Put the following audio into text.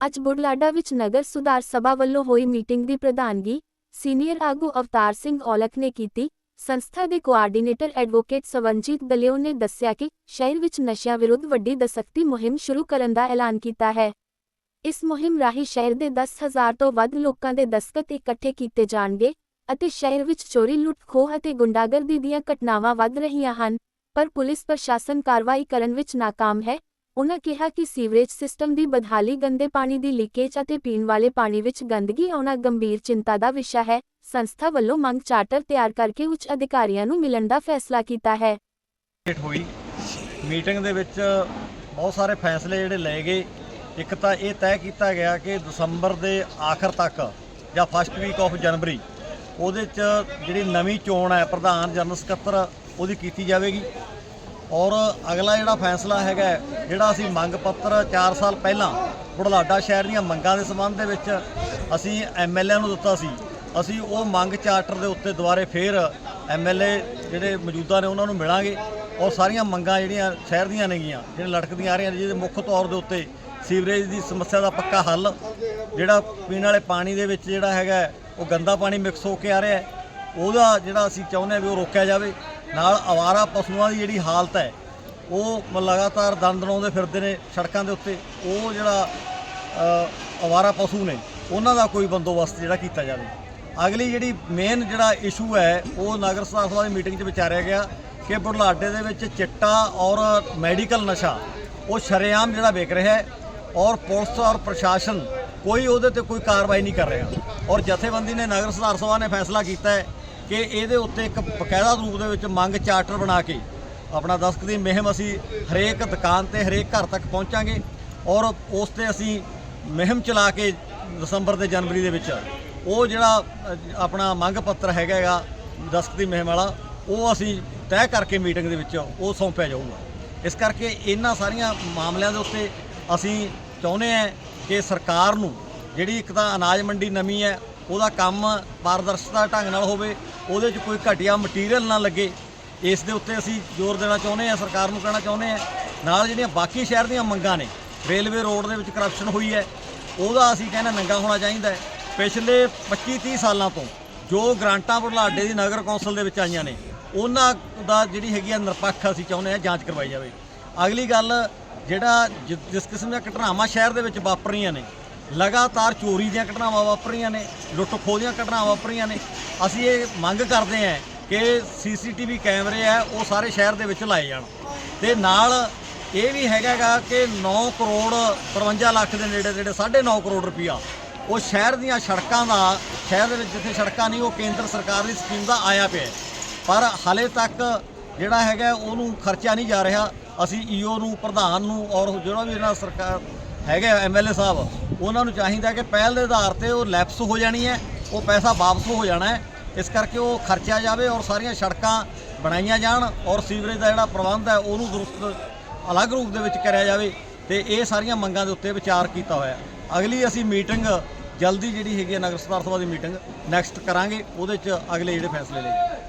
ਅੱਜ ਬੁਢਲਾਡਾ ਵਿੱਚ ਨਗਰ ਸੁਧਾਰ ਸਭਾ ਵੱਲੋਂ ਹੋਈ ਮੀਟਿੰਗ ਦੀ ਪ੍ਰਧਾਨਗੀ ਸੀਨੀਅਰ ਆਗੂ ਅਵਤਾਰ ਸਿੰਘ ਔਲਖ ਨੇ ਕੀਤੀ। ਸੰਸਥਾ ਦੇ ਕੋਆਰਡੀਨੇਟਰ ਐਡਵੋਕੇਟ ਸਵਰਨਜੀਤ ਦਲਿਓ ਨੇ ਦੱਸਿਆ ਕਿ ਸ਼ਹਿਰ ਵਿੱਚ ਨਸ਼ਿਆਂ ਵਿਰੁੱਧ ਵੱਡੀ ਦਸਖਤੀ ਮੁਹਿੰਮ ਸ਼ੁਰੂ ਕਰਨ ਦਾ ਐਲਾਨ ਕੀਤਾ ਹੈ। ਇਸ ਮੁਹਿੰਮ ਰਾਹੀਂ ਸ਼ਹਿਰ ਦੇ 10000 ਤੋਂ ਵੱਧ ਲੋਕਾਂ ਦੇ ਦਸਤਖਤ ਇਕੱਠੇ ਕੀਤੇ ਜਾਣਗੇ ਅਤੇ ਸ਼ਹਿਰ ਵਿੱਚ ਚੋਰੀ, ਲੁੱਟ ਖੋਹ ਅਤੇ ਗੁੰਡਾਗਰਦੀ ਦੀਆਂ ਘਟਨਾਵਾਂ ਵੱਧ ਰਹੀਆਂ ਹਨ, ਪਰ ਪੁਲਿਸ ਪ੍ਰਸ਼ਾਸਨ ਕਾਰਵਾਈ ਕਰਨ ਵਿੱਚ ਨਾਕਾਮ ਹੈ। ਉਨ੍ਹਾਂ ਕਿਹਾ ਕਿ ਸੀਵਰੇਜ ਸਿਸਟਮ ਦੀ ਬਦਹਾਲੀ ਗੰਦੇ ਪਾਣੀ ਦੀ ਲੀਕੇਜ ਅਤੇ ਪੀਣ ਵਾਲੇ ਪਾਣੀ ਵਿੱਚ ਗੰਦਗੀ ਆਉਣਾ ਗੰਭੀਰ ਚਿੰਤਾ ਦਾ ਵਿਸ਼ਾ ਹੈ। ਸੰਸਥਾ ਵੱਲੋਂ ਮੰਗ ਚਾਰਟਰ ਤਿਆਰ ਕਰਕੇ ਉੱਚ ਅਧਿਕਾਰੀਆਂ ਨੂੰ ਮਿਲਣ ਦਾ ਫੈਸਲਾ ਕੀਤਾ ਹੈ। ਹੋਈ। ਮੀਟਿੰਗ ਦੇ ਵਿੱਚ ਬਹੁਤ ਸਾਰੇ ਫੈਸਲੇ ਜਿਹੜੇ ਲਏ ਗਏ। ਇੱਕ ਤਾਂ ਇਹ ਤੈਅ ਕੀਤਾ ਗਿਆ ਕਿ ਦਸੰਬਰ ਦੇ ਆਖਰ ਤੱਕ ਜਾਂ ਫਸਟ ਵੀਕ ਆਫ ਜਨਵਰੀ ਉਹਦੇ 'ਚ ਜਿਹੜੀ ਨਵੀਂ ਚੋਣ ਹੈ, ਪ੍ਰਧਾਨ ਜਨਰਲ ਸਕੱਤਰ ਉਹਦੀ ਕੀਤੀ ਜਾਵੇਗੀ। ਔਰ ਅਗਲਾ ਜਿਹੜਾ ਫੈਸਲਾ ਹੈਗਾ ਜਿਹੜਾ ਅਸੀਂ ਮੰਗ ਪੱਤਰ 4 ਸਾਲ ਪਹਿਲਾਂ ਬੁਢਲਾਡਾ ਸ਼ਹਿਰ ਦੀਆਂ ਮੰਗਾਂ ਦੇ ਸੰਬੰਧ ਦੇ ਵਿੱਚ ਅਸੀਂ ਐਮਐਲਏ ਨੂੰ ਦਿੱਤਾ ਸੀ ਅਸੀਂ ਉਹ ਮੰਗ ਚਾਰਟਰ ਦੇ ਉੱਤੇ ਦੁਬਾਰੇ ਫੇਰ ਐਮਐਲਏ ਜਿਹੜੇ ਮੌਜੂਦਾ ਨੇ ਉਹਨਾਂ ਨੂੰ ਮਿਲਾਂਗੇ ਔਰ ਸਾਰੀਆਂ ਮੰਗਾਂ ਜਿਹੜੀਆਂ ਸ਼ਹਿਰ ਦੀਆਂ ਨੇਗੀਆਂ ਜਿਹੜੀਆਂ ਲਟਕਦੀਆਂ ਆ ਰਹੀਆਂ ਨੇ, ਜਿਹਦੇ ਮੁੱਖ ਤੌਰ ਦੇ ਉੱਤੇ ਸੀਵਰੇਜ ਦੀ ਸਮੱਸਿਆ ਦਾ ਪੱਕਾ ਹੱਲ ਜਿਹੜਾ ਪੀਣ ਵਾਲੇ ਪਾਣੀ ਦੇ ਵਿੱਚ ਜਿਹੜਾ ਹੈਗਾ ਉਹ ਗੰਦਾ ਪਾਣੀ ਮਿਕਸ ਹੋ ਕੇ ਆ ਰਿਹਾ ਉਹਦਾ ਜਿਹੜਾ ਅਸੀਂ ਚਾਹੁੰਦੇ ਹਾਂ ਵੀ ਉਹ ਰੋਕਿਆ ਜਾਵੇ। ਨਾਲ ਆਵਾਰਾ ਪਸ਼ੂਆਂ ਦੀ ਜਿਹੜੀ ਹਾਲਤ ਹੈ ਉਹ ਮ- ਲਗਾਤਾਰ ਦੰਦ ਲਾਉਂਦੇ ਫਿਰਦੇ ਨੇ ਸੜਕਾਂ ਦੇ ਉੱਤੇ। ਉਹ ਜਿਹੜਾ ਅ, ਆਵਾਰਾ ਪਸ਼ੂ ਨੇ ਉਹਨਾਂ ਦਾ ਕੋਈ ਬੰਦੋਬਸਤ ਜਿਹੜਾ ਕੀਤਾ ਜਾਵੇ। ਅਗਲੀ ਜਿਹੜੀ ਮੇਨ ਜਿਹੜਾ ਇਸ਼ੂ ਹੈ ਉਹ ਨਗਰ ਸੁਧਾਰ ਸਭਾ ਦੀ ਮੀਟਿੰਗ 'ਚ ਵਿਚਾਰਿਆ ਗਿਆ ਕਿ ਬੁਢਲਾਡੇ ਦੇ ਵਿੱਚ ਚਿੱਟਾ ਔਰ ਮੈਡੀਕਲ ਨਸ਼ਾ ਉਹ ਸ਼ਰੇਆਮ ਜਿਹੜਾ ਵਿਕ ਰਿਹਾ ਹੈ ਔਰ ਪੁਲਿਸ ਔਰ ਪ੍ਰਸ਼ਾਸਨ ਕੋਈ ਉਹਦੇ ਤੇ ਕੋਈ ਕਾਰਵਾਈ ਨਹੀਂ ਕਰ ਰਿਹਾ। ਔਰ ਜਥੇਬੰਦੀ ਨੇ ਨਗਰ ਸੁਧਾਰ ਸਭਾ ਨੇ ਫੈਸਲਾ ਕੀਤਾ ਹੈ ਕਿ ਇਹਦੇ ਉੱਤੇ ਇੱਕ ਬਕਾਇਦਾ ਰੂਪ ਦੇ ਵਿੱਚ ਮੰਗ ਚਾਰਟਰ ਬਣਾ ਕੇ ਆਪਣਾ ਦਸਤਕ ਦੀ ਮੁਹਿੰਮ ਅਸੀਂ ਹਰੇਕ ਦੁਕਾਨ ਤੇ, ਹਰੇਕ ਘਰ ਤੱਕ ਪਹੁੰਚਾਂਗੇ ਔਰ ਉਸ ਤੇ ਅਸੀਂ ਮੁਹਿੰਮ ਚਲਾ ਕੇ ਦਸੰਬਰ ਤੇ ਜਨਵਰੀ ਦੇ ਵਿੱਚ ਉਹ ਜਿਹੜਾ ਆਪਣਾ ਮੰਗ ਪੱਤਰ ਹੈਗਾ ਹੈਗਾ ਦਸਤਕ ਦੀ ਮੁਹਿੰਮ ਵਾਲਾ, ਉਹ ਅਸੀਂ ਤੈਅ ਕਰਕੇ ਮੀਟਿੰਗ ਦੇ ਵਿੱਚ ਉਹ ਸੌਂਪਿਆ ਜਾਊਗਾ। ਇਸ ਕਰਕੇ ਇਹਨਾਂ ਸਾਰੀਆਂ ਮਾਮਲਿਆਂ ਦੇ ਉੱਤੇ ਅਸੀਂ ਚਾਹੁੰਦੇ ਹਾਂ ਕਿ ਸਰਕਾਰ ਨੂੰ ਜਿਹੜੀ ਇੱਕ ਤਾਂ ਅਨਾਜ ਮੰਡੀ ਨਵੀਂ ਹੈ ਉਹਦਾ ਕੰਮ ਪਾਰਦਰਸ਼ਤਾ ਢੰਗ ਨਾਲ ਹੋਵੇ, ਉਹਦੇ 'ਚ ਕੋਈ ਘਟੀਆ ਮਟੀਰੀਅਲ ਨਾ ਲੱਗੇ, ਇਸ ਦੇ ਉੱਤੇ ਅਸੀਂ ਜ਼ੋਰ ਦੇਣਾ ਚਾਹੁੰਦੇ ਹਾਂ, ਸਰਕਾਰ ਨੂੰ ਕਹਿਣਾ ਚਾਹੁੰਦੇ ਹਾਂ। ਨਾਲ ਜਿਹੜੀਆਂ ਬਾਕੀ ਸ਼ਹਿਰ ਦੀਆਂ ਮੰਗਾਂ ਨੇ, ਰੇਲਵੇ ਰੋਡ ਦੇ ਵਿੱਚ ਕਰਪਸ਼ਨ ਹੋਈ ਹੈ, ਉਹਦਾ ਅਸੀਂ ਕਹਿੰਦੇ ਨੰਗਾ ਹੋਣਾ ਚਾਹੀਦਾ ਹੈ। ਪਿਛਲੇ 25 30 ਸਾਲਾਂ ਤੋਂ ਜੋ ਗ੍ਰਾਂਟਾਂ ਬੁਢਲਾਡੇ ਦੀ ਨਗਰ ਕੌਂਸਲ ਦੇ ਵਿੱਚ ਆਈਆਂ ਨੇ, ਉਹਨਾਂ ਦਾ ਜਿਹੜੀ ਹੈਗੀ ਆ ਨਿਰਪੱਖ ਅਸੀਂ ਚਾਹੁੰਦੇ ਹਾਂ ਜਾਂਚ ਕਰਵਾਈ ਜਾਵੇ। ਅਗਲੀ ਗੱਲ, ਜਿਹੜਾ ਜਿ- ਜਿਸ ਕਿਸਮ ਦੀਆਂ ਘਟਨਾਵਾਂ ਸ਼ਹਿਰ ਦੇ ਵਿੱਚ ਵਾਪਰ ਰਹੀਆਂ ਨੇ ਲਗਾਤਾਰ ਚੋਰੀ ਦੀਆਂ ਘਟਨਾਵਾਂ ਵਾਪਰੀਆਂ ਨੇ, ਲੁੱਟ ਖੋਹ ਦੀਆਂ ਘਟਨਾਵਾਂ ਵਾਪਰੀਆਂ ਨੇ। ਅਸੀਂ ਇਹ ਮੰਗ ਕਰਦੇ ਹਾਂ ਕਿ ਸੀਸੀਟੀਵੀ ਕੈਮਰੇ ਆ ਉਹ ਸਾਰੇ ਸ਼ਹਿਰ ਦੇ ਵਿੱਚ ਲਾਏ ਜਾਣ। ਤੇ ਨਾਲ ਇਹ ਵੀ ਹੈਗਾਗਾ ਕਿ 9 ਕਰੋੜ 53 ਲੱਖ ਦੇ ਨੇੜੇ ਨੇੜੇ 9.5 ਕਰੋੜ ਰੁਪਈਆ। ਉਹ ਸ਼ਹਿਰ ਦੀਆਂ ਸੜਕਾਂ ਦਾ, ਸ਼ਹਿਰ ਦੇ ਵਿੱਚ ਜਿੱਥੇ ਸੜਕਾਂ ਨਹੀਂ, ਉਹ ਕੇਂਦਰ ਸਰਕਾਰ ਦੀ ਸਕੀਮ ਦਾ ਆਇਆ ਪਿਆ ਪਰ ਹਾਲੇ ਤੱਕ ਜਿਹੜਾ ਹੈਗਾ, ਉਹਨੂੰ ਖਰਚਾ ਨਹੀਂ ਜਾ ਰਿਹਾ। ਅਸੀਂ ਈਓ ਨੂੰ, ਪ੍ਰਧਾਨ ਨੂੰ ਔਰ ਜਿਹੜਾ ਵੀ ਇਹਨਾਂ ਸਰਕਾਰ ਹੈਗਾ ਐਮਐਲਏ ਸਾਹਿਬ ਉਹਨਾਂ ਨੂੰ ਚਾਹੀਦਾ ਕਿ ਪਹਿਲ ਦੇ ਆਧਾਰ ਤੇ ਉਹ ਲੈਪਸ ਹੋ ਜਾਣੀ ਹੈ, ਉਹ ਪੈਸਾ ਵਾਪਸ ਹੋ ਜਾਣਾ ਹੈ। ਇਸ ਕਰਕੇ ਉਹ ਖਰਚਿਆ ਜਾਵੇ ਔਰ ਸਾਰੀਆਂ ਸੜਕਾਂ ਬਣਾਈਆਂ ਜਾਣ ਔਰ ਸੀਵਰੇਜ ਦਾ ਜਿਹੜਾ ਪ੍ਰਬੰਧ ਹੈ, ਉਹਨੂੰ ਦਰੁਸਤ ਅਲੱਗ ਰੂਪ ਦੇ ਵਿੱਚ ਕਰਿਆ ਜਾਵੇ ਤੇ ਇਹ ਸਾਰੀਆਂ ਮੰਗਾਂ ਦੇ ਉੱਤੇ ਵਿਚਾਰ ਕੀਤਾ ਹੋਇਆ ਅਗਲੀ ਅਸੀਂ ਮੀਟਿੰਗ ਜਲਦੀ ਜਿਹੜੀ ਹੈਗੀ ਹੈ ਨਗਰ ਸੁਧਾਰ ਸਭਾ ਦੀ ਮੀਟਿੰਗ ਨੈਕਸਟ ਕਰਾਂਗੇ, ਉਹਦੇ 'ਚ ਅਗਲੇ ਜਿਹੜੇ ਫੈਸਲੇ ਲਏ